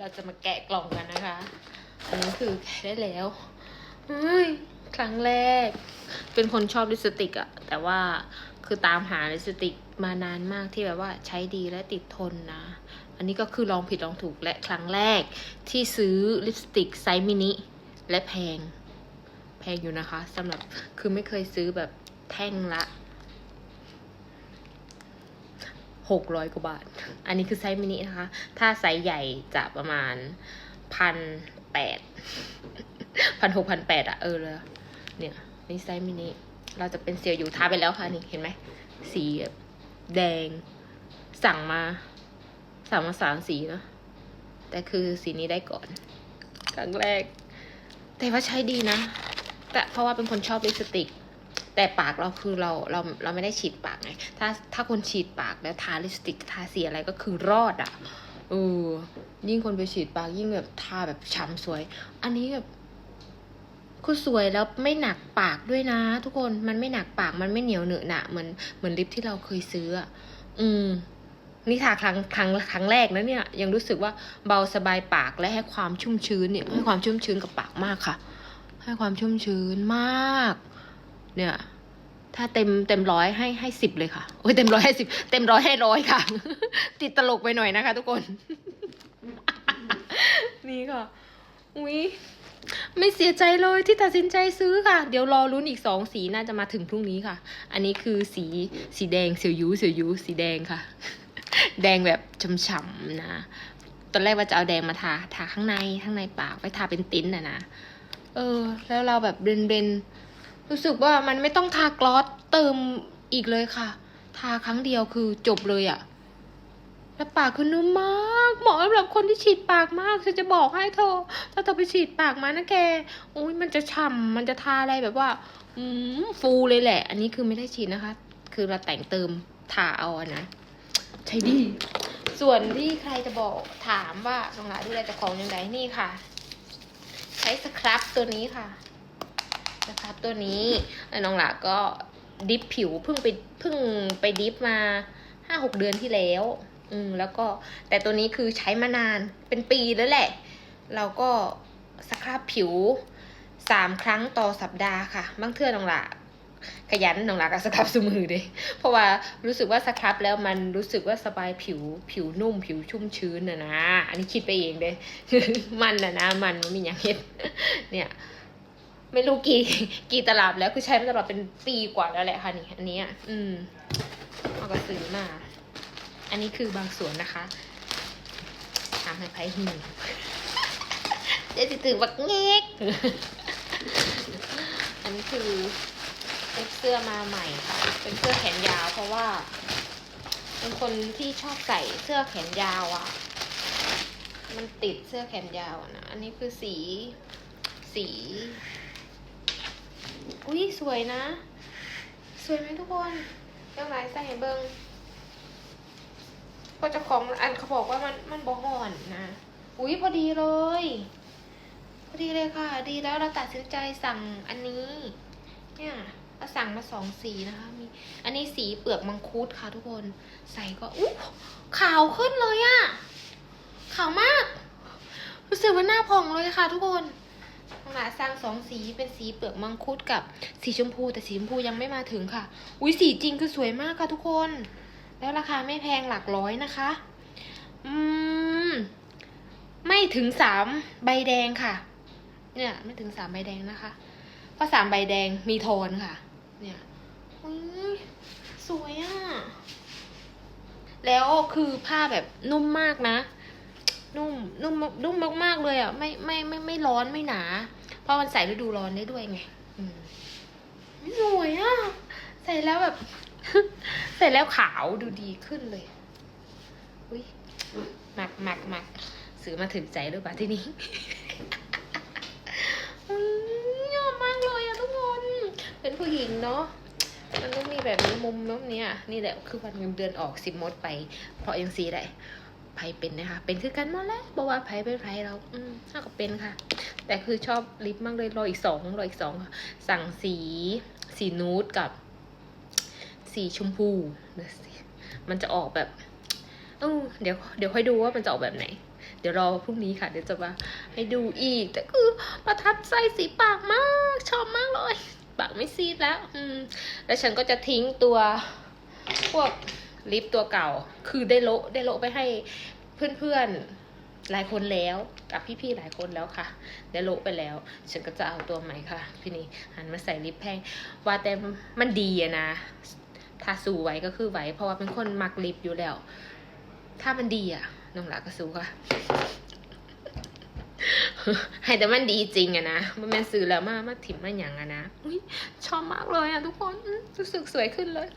เราจะมาแกะกล่องกันนะคะ อันนี้คือแกะได้แล้วเฮ้ยครั้งแรก เป็นคนชอบลิปสติกอะแต่ว่าคือตามหาลิปสติกมานานมากที่แบบว่าใช้ดีและติดทนนะ อันนี้ก็คือลองผิดลองถูกและครั้งแรกที่ซื้อลิปสติกไซส์มินิและแพง แพงอยู่นะคะสำหรับคือไม่เคยซื้อแบบแท่งละ หกร้อยกว่าบาท อันนี้คือไซส์มินินะคะ ถ้าไซส์ใหญ่จะประมาณพันแปดพันหกพันแปดอะเออเลยเนี่ยนี่ไซส์มินิเราจะเป็นเซียวอยู่ทาไปแล้วค่ะนี่เห็นไหมสีแดง สั่งมาสั่งมาสามสีเนอะแต่คือสีนี้ได้ก่อนครั้งแรก แต่ว่าใช้ดีนะ แต่เพราะว่าเป็นคนชอบลิปสติก แต่ปากเราคือเราเราเราไม่ได้ฉีดปากไง ถ้าถ้าคนฉีดปากแล้วทาลิปสติกทาสีอะไรก็คือรอดอะ่ะเออยิ่งคนไปฉีดปากยิ่งแบบทาแบบฉ่ำสวย อันนี้แบบคือสวยแล้วไม่หนักปากด้วยนะ ทุกคนมันไม่หนักปากมันไม่เหนียวเหนอะหนะเหมือนเหมือนลิปที่เราเคยซื้ออะอืมนี่ทาครั้งครั้งครั้งแรกนะเนี่ย ยังรู้สึกว่าเบาสบายปากและให้ความชุ่มชื้นเนี่ยให้ความชุ่มชื้นกับปากมากค่ะ ให้ความชุ่มชื้นมาก เนี่ย ถ้าเต็มเต็มร้อยให้ให้สิบเลยค่ะ โอ้ยเต็มร้อยให้สิบเต็มร้อยให้ร้อยค่ะ ติดตลกไปหน่อยนะคะ ทุกคน นี่ค่ะ อุ้ยไม่เสียใจเลยที่ตัดสินใจซื้อค่ะ เดี๋ยวรอลุ้นอีกสองสีน่าจะมาถึงพรุ่งนี้ค่ะ อันนี้คือสีสีแดงเสียวยูเสียวยูสีแดงค่ะ แดงแบบฉ่ำๆนะ ตอนแรกว่าจะเอาแดงมาทาทาข้างในข้างในปากไว้ทาเป็นติ้นน่ะนะ เออ แล้วเราแบบเบนเบน รู้สึกว่ามันไม่ต้องทากลอสเติมอีกเลยค่ะ ทาครั้งเดียวคือจบเลยอะแล้วปากคือนุ่มมากเหมาะสำหรับคนที่ฉีดปากมากฉันจะบอกให้เธอ ถ้าเธอไปฉีดปากมานะแกอุ้ยมันจะฉ่ำมันจะทาอะไรแบบว่า อืมฟูเลยแหละ อันนี้คือไม่ได้ฉีดนะคะ คือเราแต่งเติมทาเอาอะนะใช้ดีส่วนที่ใครจะบอกถามว่าน้องหลาดูแลเจ้าของยังไงนี่ค่ะ ใช้สครับตัวนี้ค่ะ สครับตัวนี้แล้วน้องหลาก็ดิฟผิวเพิ่งไปเพิ่งไปดิฟมาห้าหกเดือนที่แล้ว อืมแล้วก็แต่ตัวนี้คือใช้มานานเป็นปีแล้วแหละ เราก็สครับผิวสามครั้งต่อสัปดาห์ค่ะบางเทื่อน้องหลาขยันน้องหลากับสครับสมือเด้เพราะว่ารู้สึกว่าสครับแล้วมันรู้สึกว่าสบายผิวผิวนุ่มผิวชุ่มชื้นนะนะ อันนี้คิดไปเองเด้มันนะนะมันมันมีอย่างเห็ดเนี่ย ไม่รู้กี่กี่ตลับแล้วคือใช้มาตลอดเป็นปีกว่าแล้วแหละค่ะนี่อันนี้อืมเอากระสือมา อันนี้คือบางส่วนนะคะทำให้ไพ่หิวเจะตื่นบักเงกอันนี้คือเป็นเสื้อมาใหม่ค่ะเป็นเสื้อแขนยาว เพราะว่า เป็นคนที่ชอบใส่เสื้อแขนยาวอะ่ะ มันติดเสื้อแขนยาวนะ อันนี้คือสีสี อุ้ยสวยนะ สวยไหมทุกคนยังไงใส่ให้เบิงก็เจะของอันเขาบอกว่ามันมันบ่ห่อนนะ อุ้ยพอดีเลย พอดีเลยค่ะ ดีแล้วเราตัดสินใจสั่งอันนี้ เนี่ยเราสั่งมาสองสีนะคะมีอันนี้สีเปลือกมังคุดค่ะทุกคนใส่ก็อู้ขาวขึ้นเลยอะขาวมาก รู้สึกว่าหน้าผ่องเลยค่ะทุกคน น้องหลาสร้างสองสีเป็นสีเปลือกมังคุดกับสีชมพู แต่สีชมพูยังไม่มาถึงค่ะ อุ้ยสีจริงคือสวยมากค่ะทุกคน แล้วราคาไม่แพงหลักร้อยนะคะ อืม ไม่ถึงสามใบแดงค่ะ เนี่ย ไม่ถึงสามใบแดงนะคะเพราะสามใบแดงมีโทนค่ะ เนี่ยอุ๊ยสวยอะ่ะ แล้วคือผ้าแบบนุ่มมากนะนุ่มนุ่มนุ่มมากๆเลยอะ่ะไม่ไม่ไม่ไม่ร้อนไม่หนา เพราะมันใส่ฤดูร้อนได้ด้วยไงอืมสวยอะ่ะ ใส่แล้วแบบ ใส่แล้วขาวดูดีขึ้นเลย อุ้ยหมักหมักหมักซื้อมาถึงใจด้วยป่ะที่นี้อุ้ยยอดมากเลยอะทุกคน เป็นผู้หญิงเนาะมันต้องมีแบบนี้มุมน้ำเนี้ยนี่แหละคือวันเงินเดือนออกสิบมดไป เพราะยังสีได้ ไผเป็นนะคะเป็นคือกันหมดแล้วบอกว่าไผเป็นไผเราอืมเท่ากับเป็นค่ะ แต่คือชอบลิปมากเลยรออีกสองรออีกสองค่ะสั่งสีสีนูดกับ สีชมพูมันจะออกแบบเออเดี๋ยวเดี๋ยวค่อยดูว่ามันจะออกแบบไหน เดี๋ยวรอพรุ่งนี้ค่ะเดี๋ยวจะมาให้ดูอีก แต่คือประทับใจสีปากมาก ชอบมากเลยปากไม่ซีดแล้ว อืม แล้วฉันก็จะทิ้งตัวพวก ลิปตัวเก่า คือได้โละได้โละไปให้เพื่อนๆหลายคนแล้วกับพี่ๆหลายคนแล้วค่ะ ได้โละไปแล้ว ฉันก็จะเอาตัวใหม่ค่ะ พี่นี่หันมาใส่ลิปแพงว่าแต่มันดีอะนะถ้าสูไหวก็คือไหวเพราะว่าเป็นคนมักลิปอยู่แล้ว ถ้ามันดีอะน้องหลาก็สู้ค่ะให้แต่มันดีจริงอะนะมันแม่นซื้อแล้วมามาถิ่มมาอย่างอะนะอุ๊ยชอบมากเลยอะทุกคนรู้สึกสวยขึ้นเลย